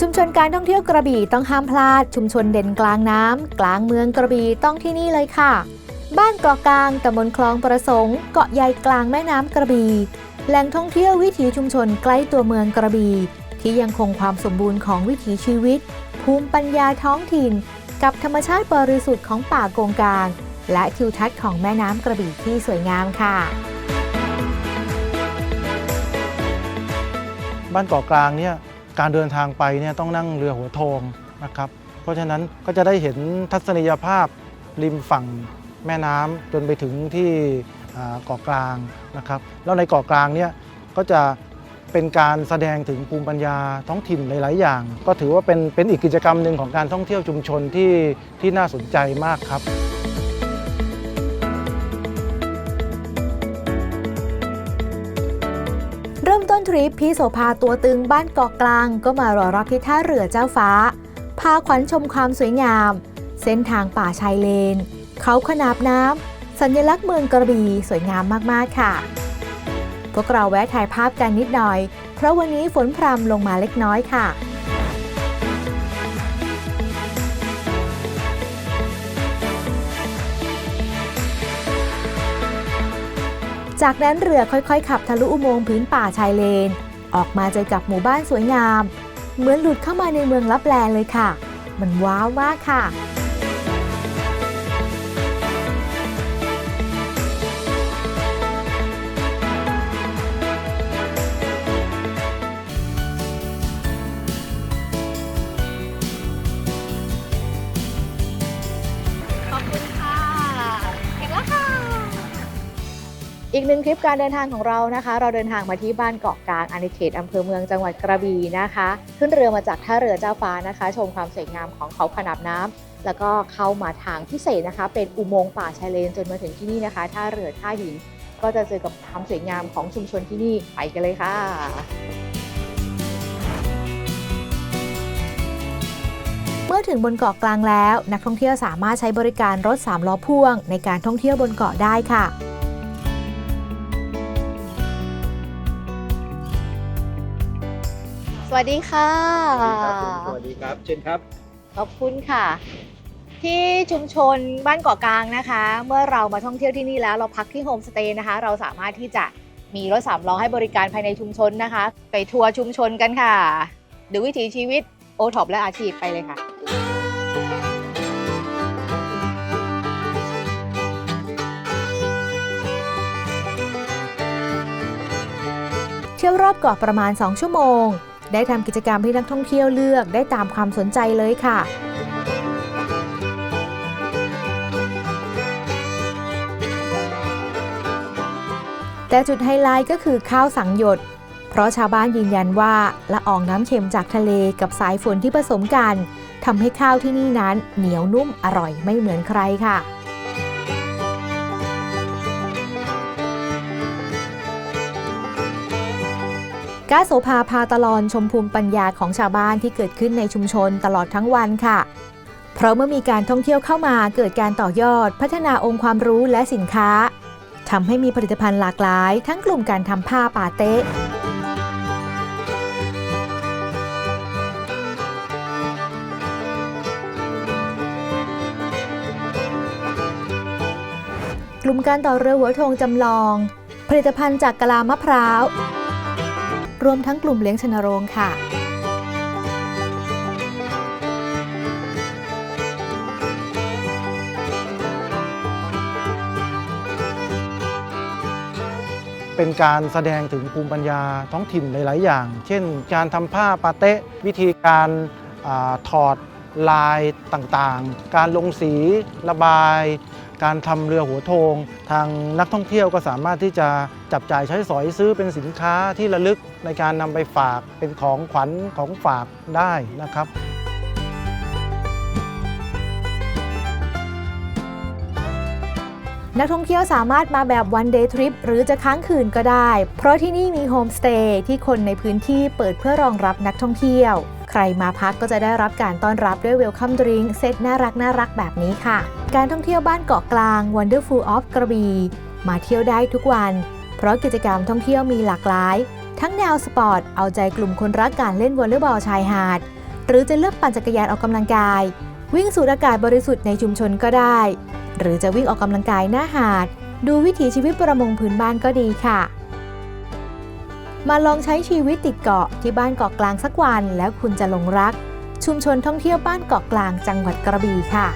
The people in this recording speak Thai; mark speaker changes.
Speaker 1: ชุมชนการท่องเที่ยวกระบี่ต้องห้ามพลาด ชุมชนเด่นกลางน้ำ กลางเมืองกระบี่ต้องที่นี่เลยค่ะ บ้านเกาะกลางตำบลคลองประสงค์เกาะใหญ่กลางแม่น้ำกระบี่แหล่งท่องเที่ยววิถีชุมชนใกล้ตัวเมืองกระบี่ที่ยังคงความสมบูรณ์ของวิถีชีวิต ภูมิปัญญาท้องถิ่น กับธรรมชาติบริสุทธิ์ของป่าโกงกาง และทิวทัศน์ของแม่น้ำกระบี่ที่สวยงามค่ะ
Speaker 2: บ้านเกาะกลางเนี่ย การเดินทางไปเนี่ยต้องนั่งเรือหัวโทงนะครับ เพราะฉะนั้นก็จะได้เห็นทัศนียภาพริมฝั่งแม่น้ำจนไปถึงที่เกาะกลางนะครับ แล้วในเกาะกลางเนี่ยก็จะเป็นการแสดงถึงภูมิปัญญาท้องถิ่นหลาย ๆ อย่าง ก็ถือว่าเป็นเป็นอีกกิจกรรมหนึ่งของการท่องเที่ยวชุมชนที่ที่น่าสนใจมากครับ
Speaker 1: ทริปพี่โสภาตัวตึงบ้านเกาะกลาง ก็มารอรับที่ท่าเรือเจ้าฟ้า พาขวัญชมความสวยงาม เส้นทางป่าชายเลน เขาขนาบน้ำสัญลักษณ์เมืองกระบี่สวยงามมากๆค่ะ พวกเราแวะถ่ายภาพกันนิดหน่อย เพราะวันนี้ฝนพรำลงมาเล็กน้อยค่ะ จากนั้นเรือค่อยๆ ขับทะลุอุโมงค์พื้นป่าชายเลน ออกมาเจอกับหมู่บ้านสวยงาม เหมือนหลุดเข้ามาในเมืองลับแลเลยค่ะ มันว้าวมากค่ะ อีกหนึ่งคลิปการเดินทางของเรานะคะ เราเดินทางมาที่บ้านเกาะกลางอาณาเขตอำเภอเมืองจังหวัดกระบี่นะคะ ขึ้นเรือมาจากท่าเรือเจ้าฟ้านะคะ ชมความสวยงามของเขาขนาบน้ำแล้วก็เข้ามาทางพิเศษนะคะ เป็นอุโมงค์ป่าชายเลนจนมาถึงที่นี่นะคะท่าเรือท่าหิน ก็จะเจอกับความสวยงามของชุมชนที่นี่ไปกันเลยค่ะเมื่อถึงบนเกาะกลางแล้ว นักท่องเที่ยวสามารถใช้บริการรถ 3 ล้อพ่วงในการท่องเที่ยวบนเกาะได้ค่ะ สวัสดีค่ะ
Speaker 3: สวัสดีครับ เชิญครับ
Speaker 1: ขอบคุณค่ะ ที่ชุมชนบ้านเกาะกลางนะคะ เมื่อเรามาท่องเที่ยวที่นี่แล้วเราพักที่โฮมสเตย์นะคะ เราสามารถที่จะมีรถสามล้อให้บริการภายในชุมชนนะคะ ไปทัวร์ชุมชนกันค่ะ ดูวิถีชีวิตโอท็อปและอาชีพไปเลยค่ะเที่ยวรอบเกาะประมาณ 2 ชั่วโมง ได้ทำกิจกรรมที่นักท่องเที่ยวเลือกได้ตามความสนใจเลยค่ะแต่จุดไฮไลท์ก็คือข้าวสังหยด เพราะชาวบ้านยืนยันว่าละอองน้ำเค็มจากทะเลกับสายฝนที่ผสมกันทำให้ข้าวที่นี่นั้นเหนียวนุ่มอร่อยไม่เหมือนใครค่ะ ก้าโสภาพาตลอนชมภูมิปัญญาของชาวบ้านที่เกิดขึ้นในชุมชนตลอดทั้งวันค่ะ เพราะเมื่อมีการท่องเที่ยวเข้ามาเกิดการต่อยอด พัฒนาองค์ความรู้และสินค้าทำให้มีผลิตภัณฑ์หลากหลาย ทั้งกลุ่มการทำผ้าปาเต๊ะกลุ่มการต่อเรือหัวโทงจำลอง ผลิตภัณฑ์จากกะลามะพร้าว รวมทั้งกลุ่มเลี้ยงชนโรงค่ะ
Speaker 2: เป็นการแสดงถึงภูมิปัญญาท้องถิ่นหลาย ๆ อย่าง เช่น การทำผ้าปาเต๊ะวิธีการอาถอดลายต่าง ๆ การลงสีระบาย การทำเรือหัวโทง ทางนักท่องเที่ยวก็สามารถที่จะจับจ่ายใช้สอยซื้อเป็นสินค้าที่ระลึกในการนำไปฝากเป็นของขวัญของฝากได้นะครับ
Speaker 1: นักท่องเที่ยวสามารถมาแบบวันเดย์ทริปหรือจะค้างคืนก็ได้ เพราะที่นี่มีโฮมสเตย์ที่คนในพื้นที่เปิดเพื่อรองรับนักท่องเที่ยว ใครมาพักก็จะได้รับการต้อนรับด้วยเวลคัมดริงเซตน่ารักน่ารักแบบนี้ค่ะ การท่องเที่ยวบ้านเกาะกลาง Wonderful of กระบี่มาเที่ยวได้ทุกวัน เพราะกิจกรรมท่องเที่ยวมีหลากหลาย ทั้งแนวสปอร์ตเอาใจกลุ่มคนรักการเล่นวอลเลย์บอลชายหาด หรือจะเลือกปั่นจักรยานออกกำลังกาย วิ่งสูดอากาศบริสุทธิ์ในชุมชนก็ได้ หรือจะวิ่งออกกำลังกายหน้าหาด ดูวิถีชีวิตประมงพื้นบ้านก็ดีค่ะ มาลองใช้ชีวิตติดเกาะที่บ้านเกาะกลางสักวัน แล้วคุณจะหลงรัก ชุมชนท่องเที่ยวบ้านเกาะกลางจังหวัดกระบี่ค่ะ